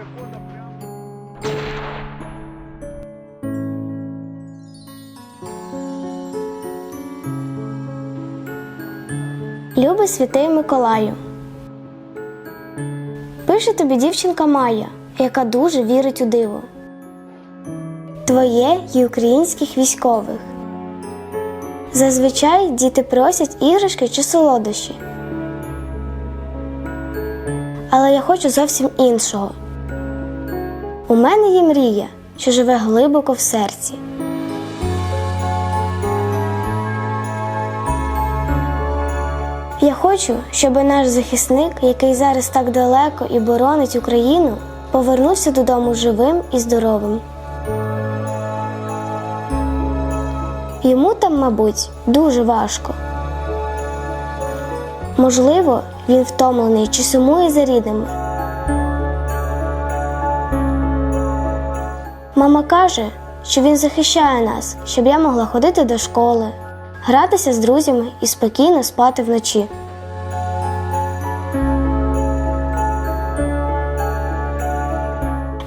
перехода прямо. Люби святий Миколаю. Пише тобі дівчинка Майя, яка дуже вірить у диво. Твоє і українських військових. Зазвичай діти просять іграшки чи солодощі. Але я хочу зовсім іншого. У мене є мрія, що живе глибоко в серці. Я хочу, щоб наш захисник, який зараз так далеко і боронить Україну, повернувся додому живим і здоровим. Йому там, мабуть, дуже важко. Можливо, він втомлений чи сумує за рідними. Мама каже, що він захищає нас, щоб я могла ходити до школи, гратися з друзями і спокійно спати вночі.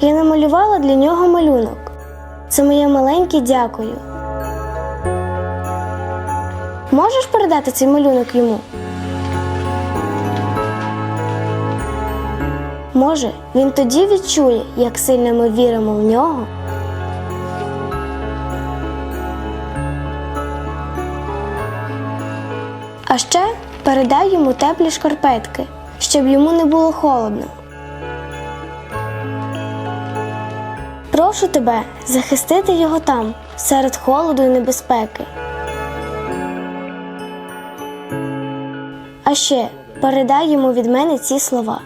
Я намалювала для нього малюнок. Це моє маленьке дякую. Можеш передати цей малюнок йому? Може, він тоді відчує, як сильно ми віримо в нього. А ще передай йому теплі шкарпетки, щоб йому не було холодно. Прошу тебе захистити його там, серед холоду і небезпеки. А ще передай йому від мене ці слова.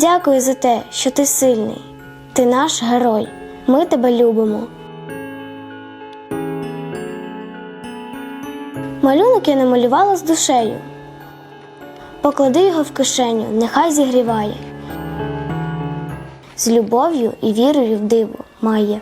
Дякую за те, що ти сильний. Ти наш герой. Ми тебе любимо. Малюнок я намалювала з душею. Поклади його в кишеню, нехай зігріває. З любов'ю і вірою в диво має.